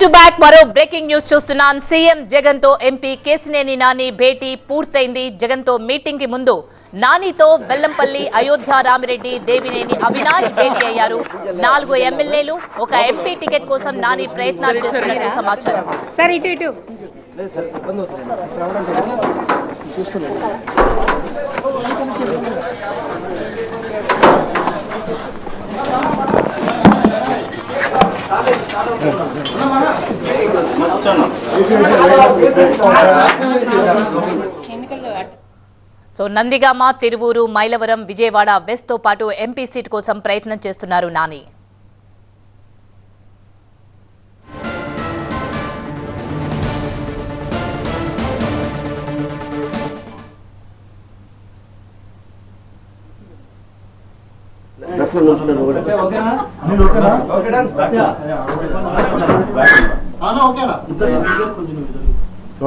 To back మరో breaking news చూస్తున్నాం. CM జగన్తో ఎంపీ కేసినేని నాని భేటీ పూర్తయింది. జగన్తో మీటింగ్కి ముందు నానితో వెల్లంపల్లి అయోధ్య రామిరెడ్డి దేవినేని అవినాష్ భేటీ అయ్యారు. నాలుగు ఎమ్మెల్యేలు ఒక ఎంపీ టికెట్ కోసం నాని ప్రయత్నాలు చేస్తున్నట్లు సమాచారం. సార్ ఇటు ఇటు. సో నందిగామ తిరువూరు మైలవరం విజయవాడ వెస్ట్తో పాటు ఎంపీ సీట్ కోసం ప్రయత్నం చేస్తున్నారు నాని.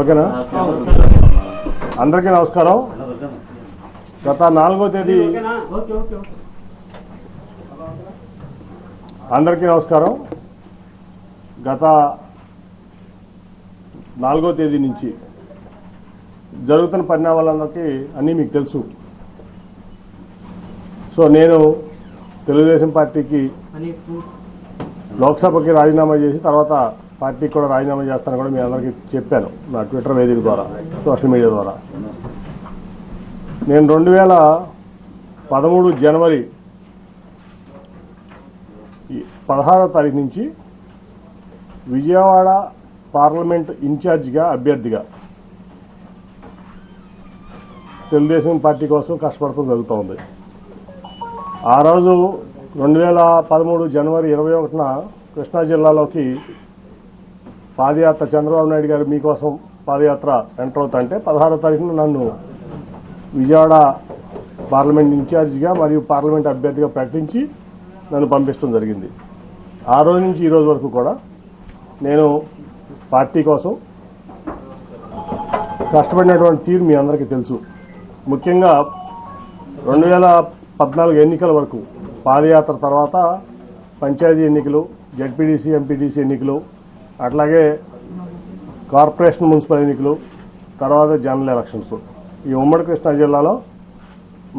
ఓకేనా? అందరికీ నమస్కారం. గత నాలుగో తేదీ అందరికీ నమస్కారం. గత నాలుగో తేదీ నుంచి జరుగుతున్న పరిణామాలందరికీ అన్నీ మీకు తెలుసు. సో నేను తెలుగుదేశం పార్టీకి లోక్సభకి రాజీనామా చేసి తర్వాత పార్టీకి కూడా రాజీనామా చేస్తాను కూడా మీ అందరికీ చెప్పాను నా ట్విట్టర్ వేదిక ద్వారా సోషల్ మీడియా ద్వారా. నేను రెండు వేల పదమూడు జనవరి పదహారో తారీఖు నుంచి విజయవాడ పార్లమెంట్ ఇన్ఛార్జిగా అభ్యర్థిగా తెలుగుదేశం పార్టీ కోసం కష్టపడటం జరుగుతూ ఉంది ఆ రోజు రెండు వేల పదమూడు జనవరి ఇరవై ఒకటిన కృష్ణా జిల్లాలోకి పాదయాత్ర చంద్రబాబు నాయుడు గారు మీకోసం పాదయాత్ర ఎంటర్ అవుతుంటే పదహారో తారీఖున నన్ను విజయవాడ పార్లమెంట్ ఇన్ఛార్జిగా మరియు పార్లమెంట్ అభ్యర్థిగా ప్రకటించి నన్ను పంపించడం జరిగింది. ఆ రోజు నుంచి ఈరోజు వరకు కూడా నేను పార్టీ కోసం కష్టపడినటువంటి తీరు మీ అందరికీ తెలుసు. ముఖ్యంగా రెండు వేల పద్నాలుగు ఎన్నికల వరకు పాదయాత్ర తర్వాత పంచాయతీ ఎన్నికలు జడ్పీడీసీ ఎంపీటీసీ ఎన్నికలు అట్లాగే కార్పొరేషన్ మున్సిపల్ ఎన్నికలు తర్వాత జనరల్ ఎలక్షన్స్. ఈ ఉమ్మడి కృష్ణా జిల్లాలో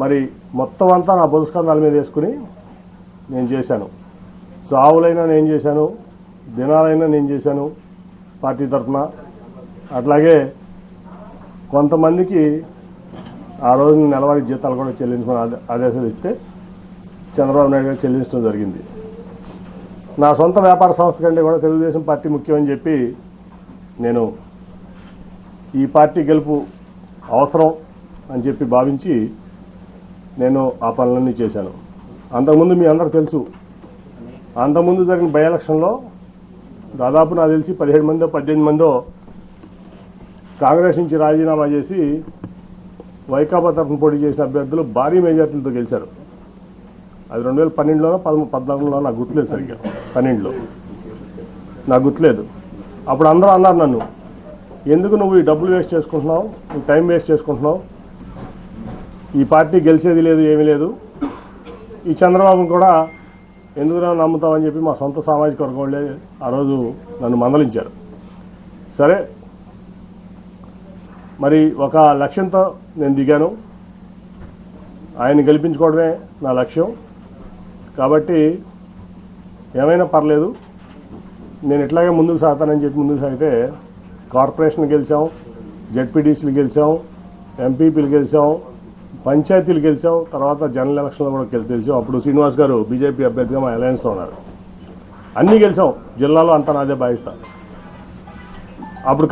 మరి మొత్తం అంతా నా బుధస్కంధాల మీద వేసుకుని నేను చేశాను. చావులైనా నేను చేశాను దినాలైనా నేను చేశాను పార్టీ తరఫున. అట్లాగే కొంతమందికి ఆ రోజు నెలవారీ జీతాలు కూడా చెల్లించమని ఆదేశాలు ఇస్తే చంద్రబాబు నాయుడు గారు చెల్లించడం జరిగింది. నా సొంత వ్యాపార సంస్థ కంటే కూడా తెలుగుదేశం పార్టీ ముఖ్యమని చెప్పి నేను ఈ పార్టీ గెలుపు అవసరం అని చెప్పి భావించి నేను ఆ పనులన్నీ చేశాను. అంతకుముందు మీ అందరు తెలుసు అంతకుముందు జరిగిన బై ఎలక్షన్లో దాదాపు నాకు తెలిసి పదిహేడు మందో పద్దెనిమిది మందో కాంగ్రెస్ నుంచి రాజీనామా చేసి వైకాపా తరఫున పోటీ చేసిన అభ్యర్థులు భారీ మెజార్టీలతో గెలిచారు. అది రెండు వేల పన్నెండులోనో పదమూ పద్నాలుగులో నాకు గుర్తులేదు సరిగ్గా. పన్నెండులో. నాకు గుర్తులేదు. అప్పుడు అందరూ అన్నారు నన్ను ఎందుకు నువ్వు ఈ డబ్బులు వేస్ట్ చేసుకుంటున్నావు? నువ్వు టైం వేస్ట్ చేసుకుంటున్నావు? ఈ పార్టీ గెలిచేది లేదు ఏమీ లేదు. ఈ చంద్రబాబును కూడా ఎందుకు నమ్ముతామని చెప్పి మా సొంత సామాజిక వర్గం వాళ్ళే ఆ రోజు నన్ను మందలించారు. సరే మరి ఒక లక్ష్యంతో నేను దిగాను. ఆయన గెలిపించుకోవడమే నా లక్ష్యం. కాబట్టి ఏమైనా పర్లేదు. నేను ఇట్లాగే ముందుకు సాగుతానని చెప్పి ముందుకు సాగితే కార్పొరేషన్ గెలిచాం జడ్పీటీసీలు గెలిచాం ఎంపీపీలు గెలిచాం పంచాయతీలు గెలిచాం తర్వాత జనరల్ ఎలక్షన్లో కూడా గెలిచాం. అప్పుడు శ్రీనివాస్ గారు బీజేపీ అభ్యర్థిగా మా అలయన్స్లో ఉన్నారు. అన్నీ గెలిచాం. జిల్లాలో అంతా నాదే భావిస్తా. అప్పుడు